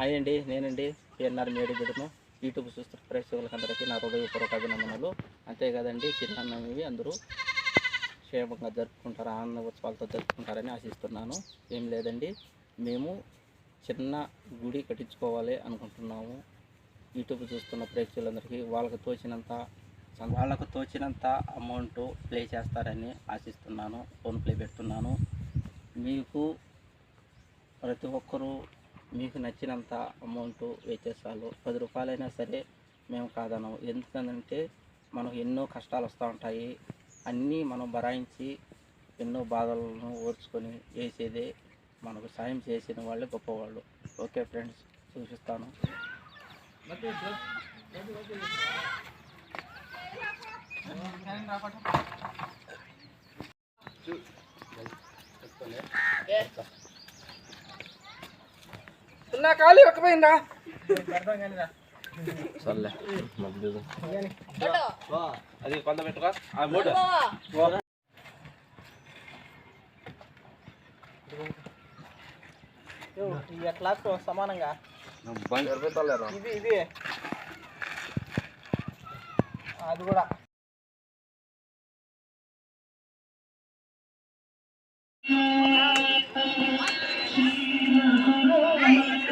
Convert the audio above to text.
Hi అండి నేనండి PNR మేడిగడ్డను YouTube చూస్తున్న ప్రేక్షకులకు అందరికీ నా హృదయపూర్వక అభినందనలు అంతేకాదండి చిన్నవి అందరూ క్షేమంగా జరుపుకుంటారు ఆనంద ఉత్సవాలతో జరుపుకుంటారని ఆశిస్తున్నాను. ఏం లేదండి మేము చిన్న గుడి కట్టించుకోవాలి అనుకుంటున్నాము. యూట్యూబ్ చూస్తున్న ప్రేక్షకులందరికీ వాళ్ళకు తోచినంత వాళ్ళకు తోచినంత అమౌంట్ ప్లే చేస్తారని ఆశిస్తున్నాను. ఫోన్ ప్లే పెడుతున్నాను. మీకు ప్రతి ఒక్కరూ మీకు నచ్చినంత అమౌంట్ వేచేసాలు పది రూపాయలైనా సరే మేము కాదనం ఎందుకంటే మనకు ఎన్నో కష్టాలు వస్తూ ఉంటాయి. అన్నీ మనం భరాయించి ఎన్నో బాధలను ఓర్చుకొని వేసేదే మనకు సాయం చేసిన వాళ్ళే గొప్పవాళ్ళు. ఓకే ఫ్రెండ్స్ చూపిస్తాను. నా కాలు ఎక్కపోయిందా అది కొంత పెట్టుకో ఆ బోటు క్లాస్ సమానంగా ఇది ఇది అది కూడా